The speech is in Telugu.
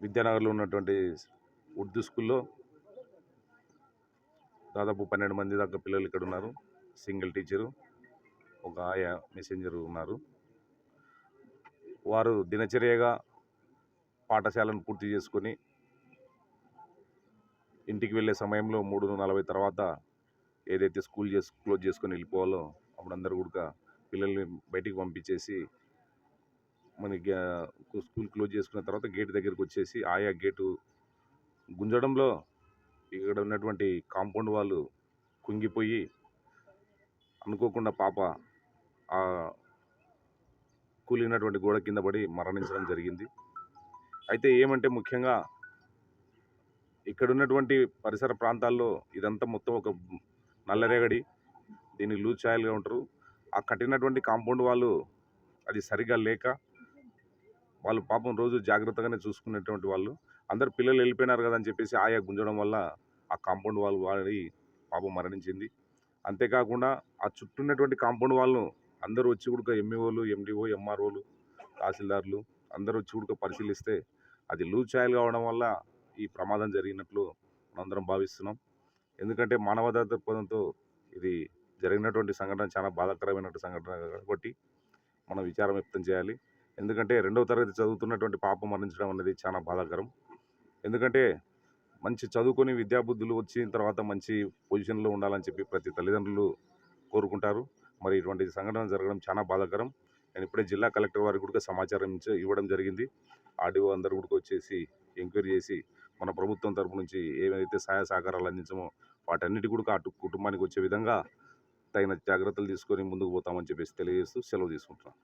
విద్యానగర్లో ఉన్నటువంటి ఉర్దూ స్కూల్లో దాదాపు పన్నెండు మంది దాకా పిల్లలు ఇక్కడ ఉన్నారు. సింగిల్ టీచరు ఒక ఆయా మెసెంజర్ ఉన్నారు. వారు దినచర్యగా పాఠశాలను పూర్తి చేసుకొని ఇంటికి వెళ్ళే సమయంలో మూడు నలభై తర్వాత ఏదైతే స్కూల్ చేసి క్లోజ్ చేసుకొని వెళ్ళిపోవాలో అప్పుడు అందరూ కూడా పిల్లల్ని బయటికి పంపించేసి మనకి స్కూల్ క్లోజ్ చేసుకున్న తర్వాత గేట్ దగ్గరికి వచ్చేసి ఆయా గేటు గుంజడంలో ఇక్కడ ఉన్నటువంటి కాంపౌండ్ వాళ్ళు కుంగిపోయి అనుకోకుండా పాప ఆ కూలినటువంటి గోడ కింద పడి మరణించడం జరిగింది. అయితే ఏమంటే ముఖ్యంగా ఇక్కడ ఉన్నటువంటి పరిసర ప్రాంతాల్లో ఇదంతా మొత్తం ఒక నల్లరేగడి దీన్ని లూజ్ ఛాయలుగా ఉంటారు. ఆ కట్టినటువంటి కాంపౌండ్ వాళ్ళు అది సరిగా లేక వాళ్ళు పాపం రోజు జాగ్రత్తగానే చూసుకునేటువంటి వాళ్ళు. అందరు పిల్లలు వెళ్ళిపోయినారు కదా అని చెప్పేసి ఆయా గుంజడం వల్ల ఆ కాంపౌండ్ వాళ్ళు వాడి పాపం మరణించింది. అంతేకాకుండా ఆ చుట్టూ ఉన్నటువంటి కాంపౌండ్ వాళ్ళను అందరూ వచ్చి కూడా ఎంఈఓలు ఎండిఓ ఎంఆర్ఓలు తహసీల్దార్లు అందరూ వచ్చి కూడా పరిశీలిస్తే అది లూజ్ ఛాయల్ కావడం వల్ల ఈ ప్రమాదం జరిగినట్లు మనందరం భావిస్తున్నాం. ఎందుకంటే మానవతా దృక్పథంతో ఇది జరిగినటువంటి సంఘటన చాలా బాధాకరమైనటువంటి సంఘటన కాబట్టి మనం విచారం వ్యక్తం చేయాలి. ఎందుకంటే రెండవ తరగతి చదువుతున్నటువంటి పాప మరణించడం అనేది చాలా బాధాకరం. ఎందుకంటే మంచి చదువుకొని విద్యాబుద్ధులు వచ్చిన తర్వాత మంచి పొజిషన్లో ఉండాలని చెప్పి ప్రతి తల్లిదండ్రులు కోరుకుంటారు. మరి ఇటువంటి సంఘటన జరగడం చాలా బాధాకరం. నేను ఇప్పుడే జిల్లా కలెక్టర్ వారికి కూడా సమాచారం ఇవ్వడం జరిగింది. ఆర్డీఓ అందరు కూడా వచ్చేసి ఎంక్వైరీ చేసి మన ప్రభుత్వం తరపు నుంచి ఏమైతే సహాయ సహకారాలు అందించమో వాటన్నిటి కూడా అటు కుటుంబానికి వచ్చే విధంగా తగిన జాగ్రత్తలు తీసుకొని ముందుకు పోతామని చెప్పేసి తెలియజేస్తూ సెలవు తీసుకుంటున్నాను.